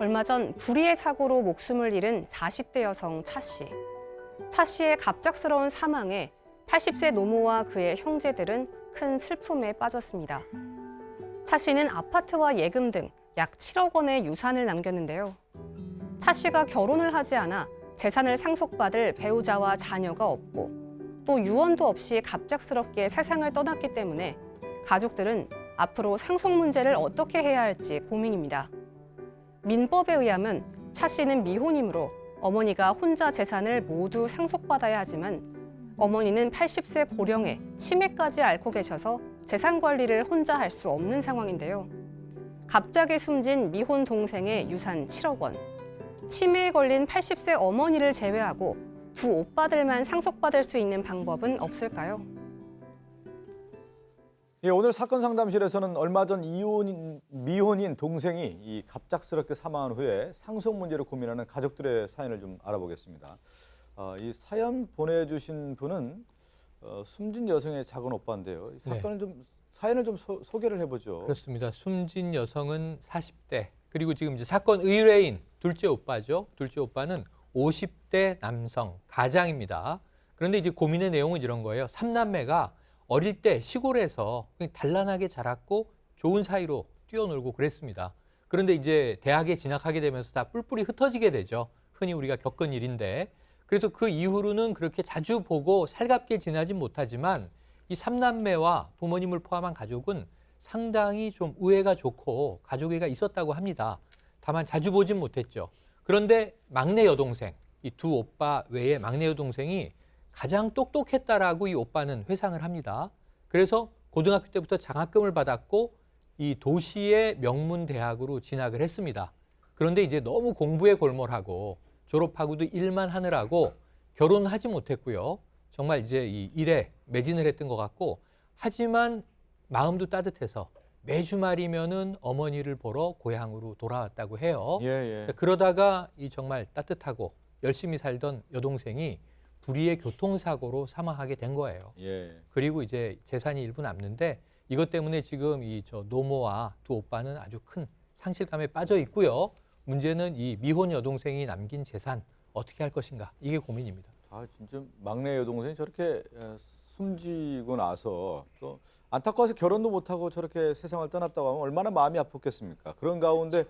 얼마 전 불의의 사고로 목숨을 잃은 40대 여성 차 씨. 차 씨의 갑작스러운 사망에 80세 노모와 그의 형제들은 큰 슬픔에 빠졌습니다. 차 씨는 아파트와 예금 등 약 7억 원의 유산을 남겼는데요. 차 씨가 결혼을 하지 않아 재산을 상속받을 배우자와 자녀가 없고 또 유언도 없이 갑작스럽게 세상을 떠났기 때문에 가족들은 앞으로 상속 문제를 어떻게 해야 할지 고민입니다. 민법에 의하면 차 씨는 미혼이므로 어머니가 혼자 재산을 모두 상속받아야 하지만 어머니는 80세 고령에 치매까지 앓고 계셔서 재산 관리를 혼자 할 수 없는 상황인데요. 갑자기 숨진 미혼 동생의 유산 7억 원, 치매에 걸린 80세 어머니를 제외하고 두 오빠들만 상속받을 수 있는 방법은 없을까요? 예, 오늘 사건 상담실에서는 얼마 전 이혼인 미혼인 동생이 이 갑작스럽게 사망한 후에 상속 문제를 고민하는 가족들의 사연을 좀 알아보겠습니다. 어, 이 사연 보내주신 분은 어, 숨진 여성의 작은 오빠인데요. 이 네. 사건을 좀 사연을 좀 소, 소개를 해보죠. 그렇습니다. 숨진 여성은 40대 그리고 지금 이제 사건 의뢰인 둘째 오빠죠. 둘째 오빠는 50대 남성 가장입니다. 그런데 이제 고민의 내용은 이런 거예요. 삼남매가 어릴 때 시골에서 단란하게 자랐고 좋은 사이로 뛰어놀고 그랬습니다. 그런데 이제 대학에 진학하게 되면서 다 뿔뿔이 흩어지게 되죠. 흔히 우리가 겪은 일인데 그래서 그 이후로는 그렇게 자주 보고 살갑게 지내진 못하지만 이 삼남매와 부모님을 포함한 가족은 상당히 좀 우애가 좋고 가족애가 있었다고 합니다. 다만 자주 보진 못했죠. 그런데 막내 여동생, 이 두 오빠 외에 막내 여동생이 가장 똑똑했다라고 이 오빠는 회상을 합니다. 그래서 고등학교 때부터 장학금을 받았고 이 도시의 명문 대학으로 진학을 했습니다. 그런데 이제 너무 공부에 골몰하고 졸업하고도 일만 하느라고 결혼하지 못했고요. 정말 이제 이 일에 매진을 했던 것 같고 하지만 마음도 따뜻해서 매 주 말이면은 어머니를 보러 고향으로 돌아왔다고 해요. 예, 예. 자, 그러다가 이 정말 따뜻하고 열심히 살던 여동생이 불의의 교통사고로 사망하게 된 거예요. 예. 그리고 이제 재산이 일부 남는데 이것 때문에 지금 이 저 노모와 두 오빠는 아주 큰 상실감에 빠져 있고요. 문제는 이 미혼 여동생이 남긴 재산 어떻게 할 것인가 이게 고민입니다. 아 진짜 막내 여동생이 저렇게 에, 숨지고 나서 또 안타까워서 결혼도 못하고 저렇게 세상을 떠났다고 하면 얼마나 마음이 아팠겠습니까? 그런 가운데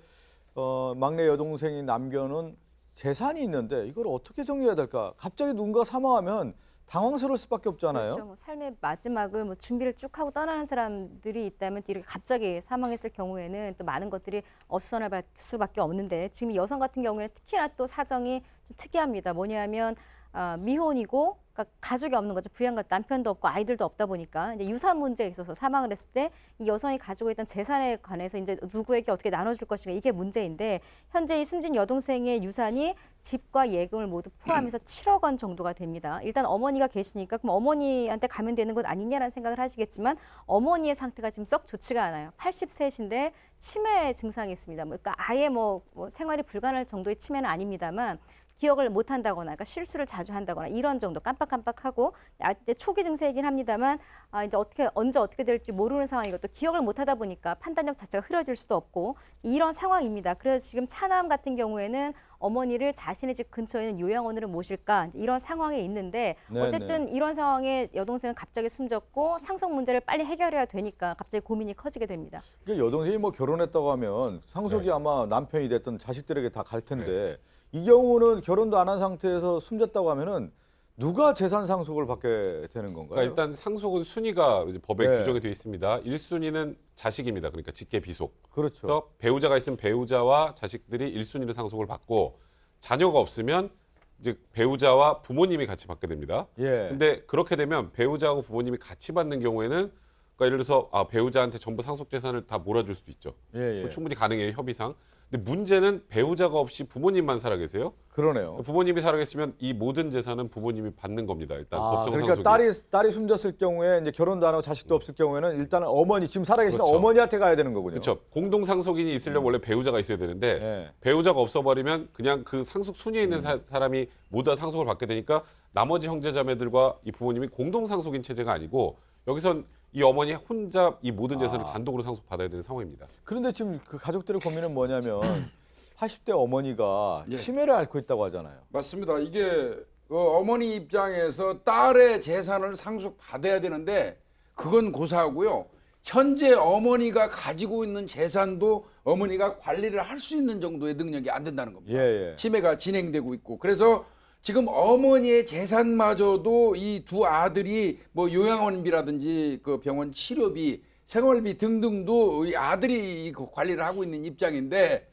어, 막내 여동생이 남겨놓은 재산이 있는데 이걸 어떻게 정리해야 될까? 갑자기 누군가 사망하면 당황스러울 수밖에 없잖아요. 그렇죠. 뭐 삶의 마지막을 뭐 준비를 쭉 하고 떠나는 사람들이 있다면 또 이렇게 갑자기 사망했을 경우에는 또 많은 것들이 어수선할 바- 수밖에 없는데 지금 이 여성 같은 경우에는 특히나 또 사정이 좀 특이합니다. 뭐냐면 아, 미혼이고 그러니까 가족이 없는 거죠. 부양가 남편도 없고 아이들도 없다 보니까 이제 유산 문제에 있어서 사망을 했을 때 이 여성이 가지고 있던 재산에 관해서 이제 누구에게 어떻게 나눠줄 것인가 이게 문제인데 현재 이 숨진 여동생의 유산이 집과 예금을 모두 포함해서 7억 원 정도가 됩니다. 일단 어머니가 계시니까 그럼 어머니한테 가면 되는 것 아니냐라는 생각을 하시겠지만 어머니의 상태가 지금 썩 좋지가 않아요. 80세신데 치매 증상이 있습니다. 뭐 그러니까 아예 뭐, 뭐 생활이 불가능할 정도의 치매는 아닙니다만 기억을 못 한다거나 그러니까 실수를 자주 한다거나 이런 정도 깜빡 깜빡하고 아, 이제 초기 증세이긴 합니다만 아, 이제 어떻게 언제 어떻게 될지 모르는 상황이고 또 기억을 못 하다 보니까 판단력 자체가 흐려질 수도 없고 이런 상황입니다. 그래서 지금 차남 같은 경우에는 어머니를 자신의 집 근처에 있는 요양원으로 모실까 이런 상황에 있는데 네, 어쨌든 이런 상황에 여동생은 갑자기 숨졌고 상속 문제를 빨리 해결해야 되니까 갑자기 고민이 커지게 됩니다. 그러니까 여동생이 뭐 결혼했다고 하면 상속이 네. 아마 남편이 됐든 자식들에게 다 갈 텐데 이 경우는 결혼도 안 한 상태에서 숨졌다고 하면은 누가 재산 상속을 받게 되는 건가요? 그러니까 일단 상속은 순위가 이제 법에 네. 규정이 되어 있습니다. 1순위는 자식입니다. 그러니까 직계 비속. 그렇죠. 그래서 배우자가 있으면 배우자와 자식들이 1순위로 상속을 받고 자녀가 없으면 이제 배우자와 부모님이 같이 받게 됩니다. 예. 근데 그렇게 되면 배우자하고 부모님이 같이 받는 경우에는 그러니까 예를 들어서 아, 배우자한테 전부 상속 재산을 다 몰아줄 수도 있죠. 예, 예. 뭐 충분히 가능해요 협의상. 근데 문제는 배우자가 없이 부모님만 살아 계세요. 그러네요. 부모님이 살아 계시면 이 모든 재산은 부모님이 받는 겁니다. 일단 아, 법정 그러니까 상속이. 딸이 딸이 숨졌을 경우에 이제 결혼도 안 하고 자식도 없을 경우에는 일단은 어머니 지금 살아계시는 그렇죠. 어머니한테 가야 되는 거군요. 그렇죠. 공동 상속인이 있으려면 원래 배우자가 있어야 되는데 예. 배우자가 없어버리면 그냥 그 상속 순위에 있는 사, 사람이 모두 다 상속을 받게 되니까 나머지 형제자매들과 이 부모님이 공동 상속인 체제가 아니고 여기선 이 어머니 혼자 이 모든 재산을 아. 단독으로 상속받아야 되는 상황입니다. 그런데 지금 그 가족들의 고민은 뭐냐면 80대 어머니가 예. 치매를 앓고 있다고 하잖아요. 맞습니다. 이게 그 어머니 입장에서 딸의 재산을 상속받아야 되는데 그건 고사하고요. 현재 어머니가 가지고 있는 재산도 어머니가 관리를 할 수 있는 정도의 능력이 안 된다는 겁니다. 예, 예. 치매가 진행되고 있고 그래서 지금 어머니의 재산마저도 이 두 아들이 뭐 요양원비라든지 그 병원 치료비, 생활비 등등도 이 아들이 그 관리를 하고 있는 입장인데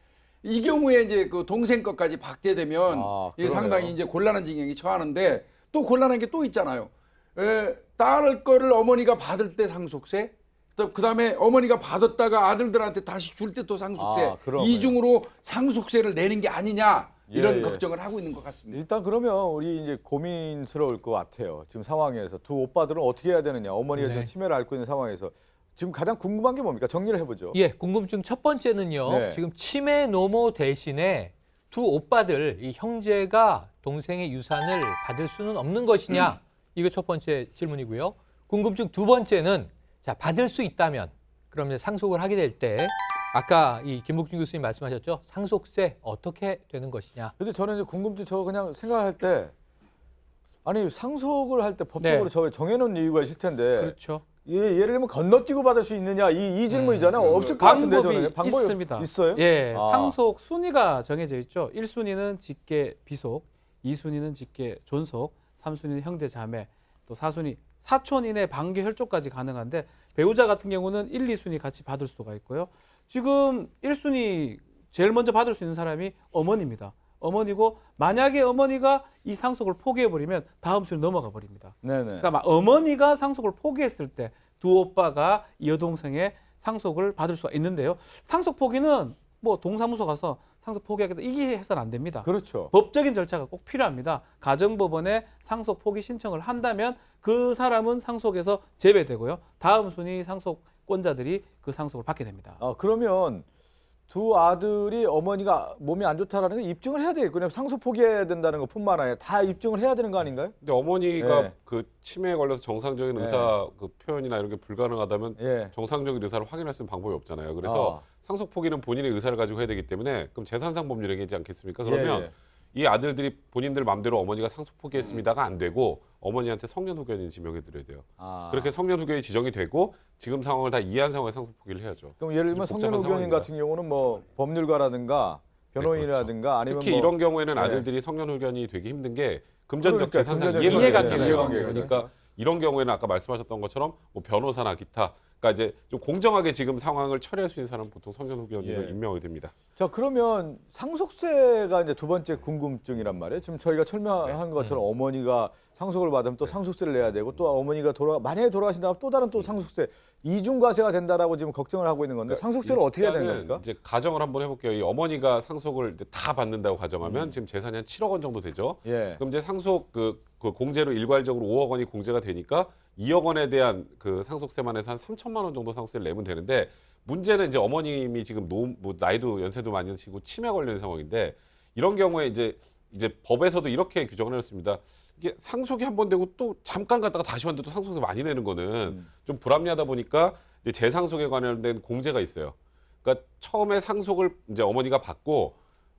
이 경우에 이제 그 동생 것까지 받게 되면 아, 이게. 상당히 이제 곤란한 지경에 처하는데 또 곤란한 게 또 있잖아요. 에, 딸 거를 어머니가 받을 때 상속세, 또 그다음에 어머니가 받았다가 아들들한테 다시 줄 때 또 상속세 아. 이중으로 상속세를 내는 게 아니냐 이런 예, 예. 걱정을 하고 있는 것 같습니다. 일단 그러면 우리 이제 고민스러울 것 같아요. 지금 상황에서 두 오빠들은 어떻게 해야 되느냐. 어머니가 네. 지금 치매를 앓고 있는 상황에서 지금 가장 궁금한 게 뭡니까? 정리를 해보죠. 예, 궁금증 첫 번째는요. 네. 지금 치매 노모 대신에 두 오빠들, 이 형제가 동생의 유산을 받을 수는 없는 것이냐? 이거 첫 번째 질문이고요. 궁금증 두 번째는 자, 받을 수 있다면 그럼 이제 상속을 하게 될 때 아까 이 김복준 교수님 말씀하셨죠? 상속세 어떻게 되는 것이냐? 근데 저는 이제 궁금증 저 그냥 생각할 때 아니 상속을 할 때 법적으로 네. 저 정해놓은 이유가 있을 텐데 그렇죠. 예, 예를 들면 건너뛰고 받을 수 있느냐 이, 이 질문이잖아요. 음, 없을 것 같은데 저는 방법이 있습니다. 있어요? 예, 아. 상속 순위가 정해져 있죠. 1순위는 직계 비속, 2순위는 직계 존속, 3순위는 형제 자매, 또 4순위 사촌 이내 반계 혈족까지 가능한데 배우자 같은 경우는 1, 2순위 같이 받을 수가 있고요. 지금 1순위 제일 먼저 받을 수 있는 사람이 어머니입니다. 어머니고 만약에 어머니가 이 상속을 포기해 버리면 다음 순위 넘어가 버립니다. 네네. 그러니까 막 어머니가 상속을 포기했을 때 두 오빠가 이 여동생의 상속을 받을 수가 있는데요. 상속 포기는 뭐 동사무소 가서 상속 포기하겠다 이게 해서는 안 됩니다. 그렇죠. 법적인 절차가 꼭 필요합니다. 가정법원에 상속 포기 신청을 한다면 그 사람은 상속에서 제외되고요. 다음 순위 상속 권자들이 그 상속을 받게 됩니다. 아 그러면 두 아들이 어머니가 몸이 안 좋다라는 걸 입증을 해야 되겠군요. 상속 포기해야 된다는 것뿐만 아니라 다 입증을 해야 되는 거 아닌가요? 근데 어머니가 네. 그 치매에 걸려서 정상적인 네. 의사 그 표현이나 이런 게 불가능하다면 예. 정상적인 의사를 확인할 수 있는 방법이 없잖아요. 그래서 아. 상속 포기는 본인의 의사를 가지고 해야 되기 때문에 그럼 재산상 법률행위지 않겠습니까? 그러면 예, 예. 이 아들들이 본인들 마음대로 어머니가 상속 포기했습니다가 안 되고 어머니한테 성년 후견인 지명해 드려야 돼요. 아. 그렇게 성년 후견이 지정이 되고 지금 상황을 다 이해한 상황에 상속 포기를 해야죠. 그럼 예를 들면 좀 성년 복잡한 후견인 상황입니다. 같은 경우는 뭐 법률가라든가 변호인이라든가 아니면 특히 뭐 이런 경우에는 네. 아들들이 성년 후견이 되기 힘든 게 금전적 그러니까 재산상 금전적 이해가 이해가 되잖아요. 되는 관계가 그러니까 이런 경우에는 아까 말씀하셨던 것처럼 뭐 변호사나 기타 그러니까 이제 좀 공정하게 지금 상황을 처리할 수 있는 사람은 보통 성년 후견인을 예. 임명하게 됩니다. 자 그러면 상속세가 이제 두 번째 궁금증이란 말이에요. 지금 저희가 네. 설명한 것처럼 음. 어머니가 상속을 받으면 또 상속세를 내야 되고 또 어머니가 돌아 만약에 돌아가신다면 또 다른 또 상속세 이중 과세가 된다라고 지금 걱정을 하고 있는 건데 상속세를 어떻게 해야 되는 겁니까? 이제 가정을 한번 해볼게요. 이 어머니가 상속을 다 받는다고 음. 가정하면 지금 재산이 한 7억 원 정도 되죠. 예. 그럼 이제 상속 그, 그 공제로 일괄적으로 5억 원이 공제가 되니까 2억 원에 대한 그 상속세만 해서 한 3천만 원 정도 상속세를 내면 되는데 문제는 이제 어머님이 지금 노, 뭐 나이도 연세도 많이 드시고 치매 걸리는 상황인데 이런 경우에 이제 이제 법에서도 이렇게 규정을 해놨습니다. 이게 상속이 한 번 되고 또 잠깐 갔다가 다시 왔는데 또 상속세 많이 내는 거는 음. 좀 불합리하다 보니까 이제 재상속에 관련된 공제가 있어요. 그러니까 처음에 상속을 이제 어머니가 받고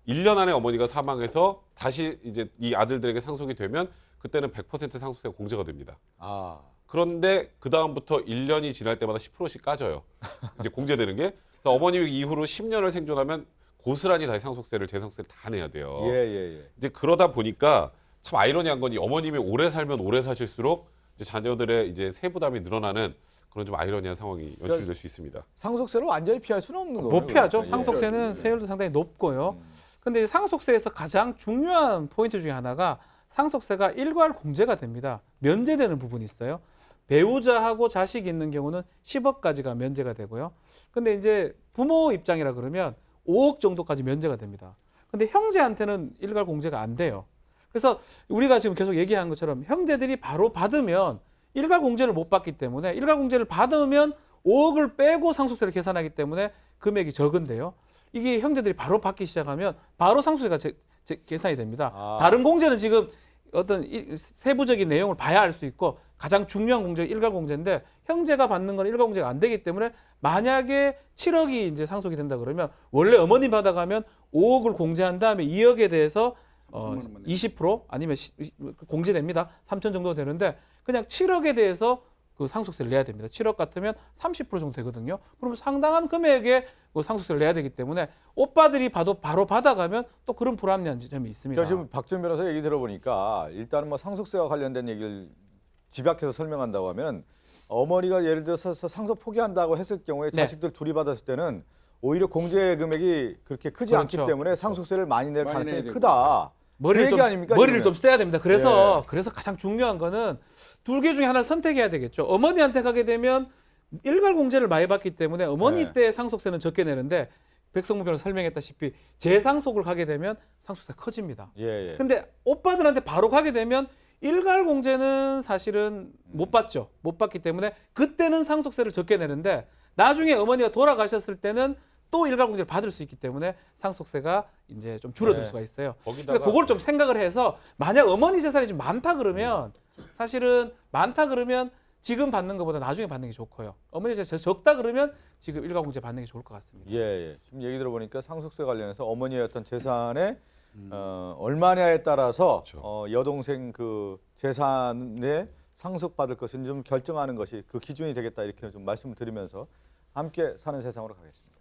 1년 안에 어머니가 사망해서 다시 이제 이 아들들에게 상속이 되면 그때는 100% 상속세가 공제가 됩니다. 아. 그런데 그 다음부터 1년이 지날 때마다 10%씩 까져요. 이제 공제되는 게. 어머님이 이후로 10년을 생존하면 고스란히 다시 상속세를 재상속세를 다 내야 돼요. 예, 예, 예. 이제 그러다 보니까 참 아이러니한 건이 어머님이 오래 살면 오래 사실수록 이제 자녀들의 이제 세부담이 늘어나는 그런 좀 아이러니한 상황이 연출될 수 있습니다. 상속세를 완전히 피할 수는 없는 거예요. 못 피하죠. 그러니까. 예. 상속세는 세율도 상당히 높고요. 음. 근데 이 상속세에서 가장 중요한 포인트 중에 하나가 상속세가 일괄 공제가 됩니다. 면제되는 부분이 있어요. 배우자하고 자식이 있는 경우는 10억까지가 면제가 되고요. 근데 이제 부모 입장이라 그러면 5억 정도까지 면제가 됩니다. 근데 형제한테는 일괄 공제가 안 돼요. 그래서 우리가 지금 계속 얘기한 것처럼 형제들이 바로 받으면 일괄 공제를 못 받기 때문에 일괄 공제를 받으면 5억을 빼고 상속세를 계산하기 때문에 금액이 적은데요. 이게 형제들이 바로 받기 시작하면 바로 상속세가 제- 제- 계산이 됩니다. 아. 다른 공제는 지금 어떤 이- 세부적인 내용을 봐야 알 수 있고 가장 중요한 공제가 일괄 공제인데 형제가 받는 건 일괄 공제가 안 되기 때문에 만약에 7억이 이제 상속이 된다 그러면 원래 어머니 받아가면 5억을 공제한 다음에 2억에 대해서 어, 3천만 원만 20% 아니면 시- 공제됩니다. 3천 정도 되는데 그냥 7억에 대해서 그 상속세를 내야 됩니다. 7억 같으면 30% 정도 되거든요. 그러면 상당한 금액의 그 상속세를 내야 되기 때문에 오빠들이 봐도 바로 받아가면 또 그런 불합리한 점이 있습니다. 그러니까 지금 박준 변호사 얘기 들어보니까 일단은 뭐 상속세와 관련된 얘기를 집약해서 설명한다고 하면 어머니가 예를 들어서 상속 포기한다고 했을 경우에 네. 자식들 둘이 받았을 때는 오히려 공제 금액이 그렇게 크지 그렇죠. 않기 때문에 상속세를 많이 낼 많이 가능성이. 크다. 머리를 그좀 아닙니까, 머리를? 좀 써야 됩니다. 그래서 예. 그래서 가장 중요한 거는 둘개 중에 하나를 선택해야 되겠죠. 어머니한테 가게 되면 일괄 공제를 많이 받기 때문에 어머니 네. 때 상속세는 적게 내는데 백성무 변호사 설명했다시피 재상속을 가게 되면 상속세 커집니다. 예, 예. 근데 오빠들한테 바로 가게 되면 일괄 공제는 사실은 못 받죠. 못 받기 때문에 그때는 상속세를 적게 내는데 나중에 어머니가 돌아가셨을 때는 또 일괄 공제를 받을 수 있기 때문에 상속세가 이제 좀 줄어들 네. 수가 있어요. 거기다가 그러니까 그걸 좀 생각을 해서 만약 어머니 재산이 좀 많다 그러면 사실은 많다 그러면 지금 받는 것보다 나중에 받는 게 좋고요. 어머니 재산 적다 그러면 지금 일괄 공제 받는 게 좋을 것 같습니다. 예, 예. 지금 얘기 들어보니까 상속세 관련해서 어머니의 어떤 재산의 어, 얼마냐에 따라서 그렇죠. 어, 여동생 그 재산에 상속받을 것은 좀 결정하는 것이 그 기준이 되겠다 이렇게 좀 말씀을 드리면서 함께 사는 세상으로 가겠습니다.